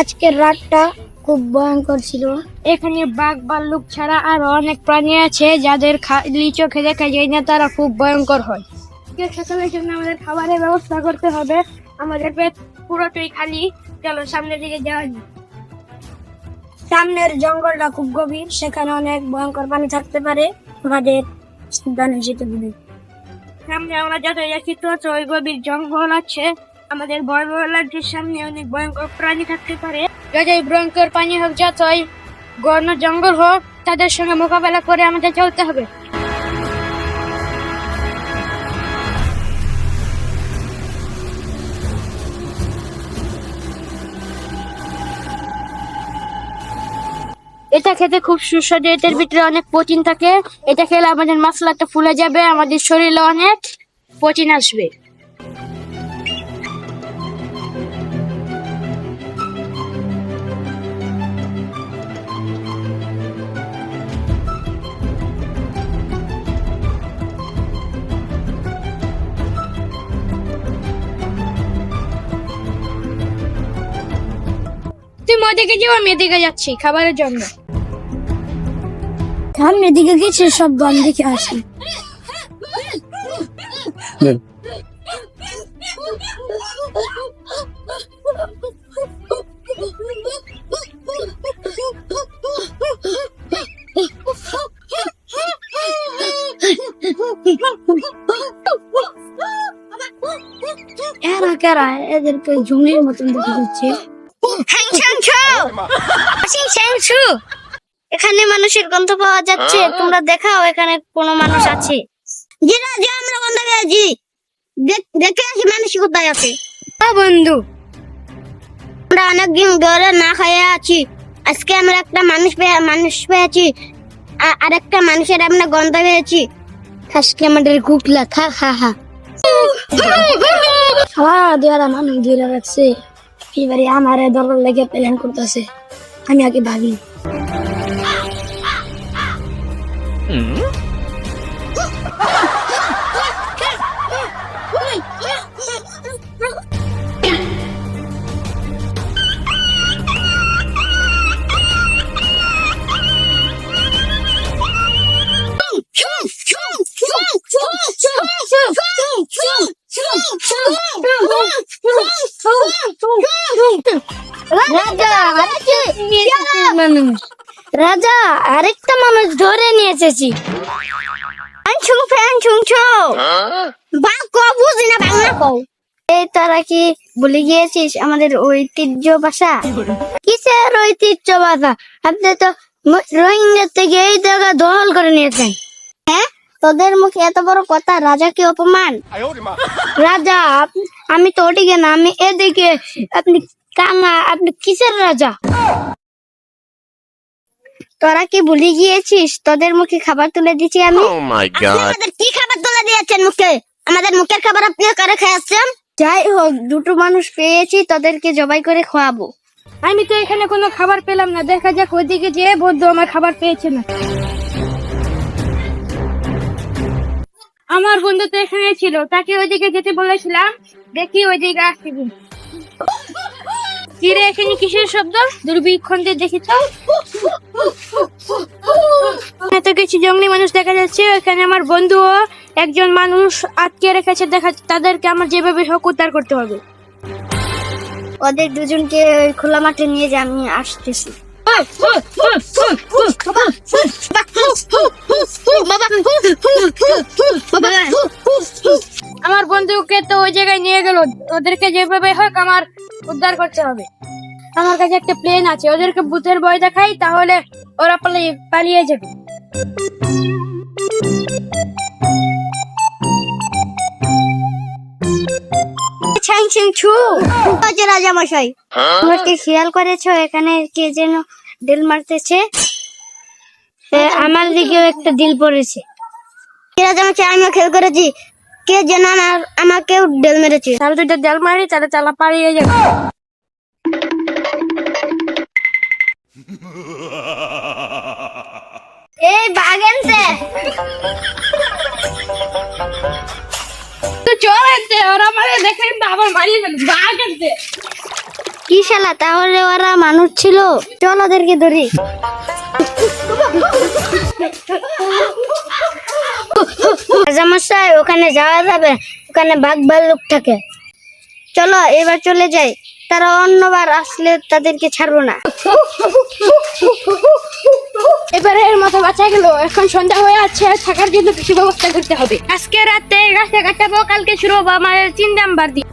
আজকের রাতটা খুব ভয়ঙ্কর ছিল। এখানে বাঘ ভাল্লুক ছাড়া আরও অনেক প্রাণী আছে যাদের খালি চোখে দেখা যায় না তারা খুব ভয়ঙ্কর হয়। সকালের জন্য আমাদের খাবারের ব্যবস্থা করতে হবে আমাদের পেট পুরোটাই খালি। চলো সামনের দিকে যাওয়া। সামনের জঙ্গলটা খুব গভীর সেখানে অনেক ভয়ঙ্কর পানি থাকতে পারে। আমাদের সাবধানে যেতে হবে। সামনে আমরা যত যাচ্ছি তত ওই গভীর জঙ্গল আছে। আমাদের ভয় ভয় লাগছে সামনে অনেক ভয়ঙ্কর প্রাণী থাকতে পারে। যতই ভয়ঙ্কর প্রাণী হোক, যতই ঘন জঙ্গল হোক, তাদের সঙ্গে মোকাবেলা করে আমাদের চলতে হবে। এটা খেতে খুব সুস্বাদু, এটার ভিতরে অনেক প্রোটিন থাকে। এটা খেলে আমাদের মশলাটা ফুলে যাবে, আমাদের শরীরে অনেক প্রোটিন আসবে। ওদিকে যাও আমি এদিকে যাচ্ছি খাবারের জন্য। সামনে দিকে গেছে সব বাম দিকে আসি। এরা কেরা এদেরকে জঙ্গলের মতন দেখা যাচ্ছে। এখানে মানুষের গন্ধ পাওয়া যাচ্ছে তোমরা দেখাও এখানে কোনো মানুষ আছে। জি না যে আমরা গন্ধ পেয়েছি। দেখ- আসি মানুষ কোথায় আছে। হ্যাঁ বন্ধু। আমরা অনেকদিন ধরে না খাইয়ে আছি। আজকে আমরা একটা মানুষ পেয়ে মানুষ পেয়েছি। আর একটা মানুষের আমরা গন্ধ পেয়েছি। আজকে আমাদের গুকলা খা খা খা। সবার দেওয়ারা মানুষ ধরে রাখছে। এবারে আমার দলের লেগে প্ল্যান করতেছে আমি আগে ভাবি রাজা মানুষ। রাজা আরেকটা মানুষ ধরে নিয়ে এসেছি ফ্যান ছুং ফ্যান ছুং ছু বাপ কো বুঝি না বাংলা কও এই তোরা কি ভুলে গিয়েছিস আমাদের ঐতিহ্য ভাষা কিসের ঐতিহ্য ভাষা আপনি তো রোহিঙ্গা থেকে এই জায়গা দখল করে নিয়েছেন। হ্যাঁ? তোদের মুখে এত বড় কথা রাজা কি অপমান? রাজা আমি তো ওদিকে না আমি এদিকে। আপনি কানা আপনি কিসের রাজা? তোরা কি ভুলে গিয়েছিস? তোদের মুখে খাবার তুলে দিচ্ছি আমি। Oh. আমাদের কি খাবার তুলে দিয়েছেন মুখে? আমাদের মুখের খাবার আপনি করে খাওয়াচ্ছেন যাই হোক দুটো মানুষ পেয়েছি তোদেরকে জবাই করে খাওয়াবো আমি তো এখানে কোনো খাবার পেলাম না। দেখা যাক ওইদিকে যেয়ে বন্ধু আমার খাবার পেয়েছে না। আমার বন্ধু তো এখানে ছিল। তাকে ওইদিকে যেতে বলেছিলাম। দেখি ওইদিকে আসবি কিরে এখানে কিসের শব্দ? দুর্বীক্ষণ দিয়ে দেখি তো। এত কিছু জঙ্গলি মানুষ দেখা যাচ্ছে এখানে আমার বন্ধুও একজন মানুষ আটকে রেখেছে দেখা তাদেরকে আমার যেভাবে হোক উদ্ধার করতে হবে। ওদের দুজনকে ওই খোলা মাঠে নিয়ে যা আমি আসতেছি। আমার বন্ধুকে তো ওই জায়গায় নিয়ে গেল। ওদেরকে যেভাবে হোক আমার উদ্ধার করতে হবে। আমার কাছে একটা প্লেন আছে। ওদেরকে ভূতের ভয় দেখাই তাহলে ওরা পালিয়ে যাবে। ছ্যাং ছু। তোমরা কি খেয়াল করেছ? এখানে কে যেন ডিল মারতেছে। আমার দিকেও একটা ডিল পড়েছে। রাজা মশাই আমিও খেয়াল করেছি। কে যেন আমার আমাকেও ডেল মেরেছে। তাহলে দুইটা জাল মারি তাহলে চালা পালিয়ে যাবে। এই বাগেনছে তো চল ওরা আমাকে দেখে আবার মারিয়ে ফেলবে বাঘ আনতে কি শালা তাহলে ওরা মানুষ ছিল? চল ওদেরকে ধরি রাজামশাই ওখানে যাওয়া যাবে ওখানে বাঘ ভাল্লুক থাকে। চলো এবার চলে যাই। তারা অন্যবার আসলে তাদেরকে ছাড়বো না। এবারে এর মতো বাঁচা গেল। এখন সন্ধ্যা হয়ে আছে থাকার জন্য কিছু ব্যবস্থা করতে হবে। আজকে রাতে কাটাবো কালকে শুরু হব আমার চিন্তা বার দিয়ে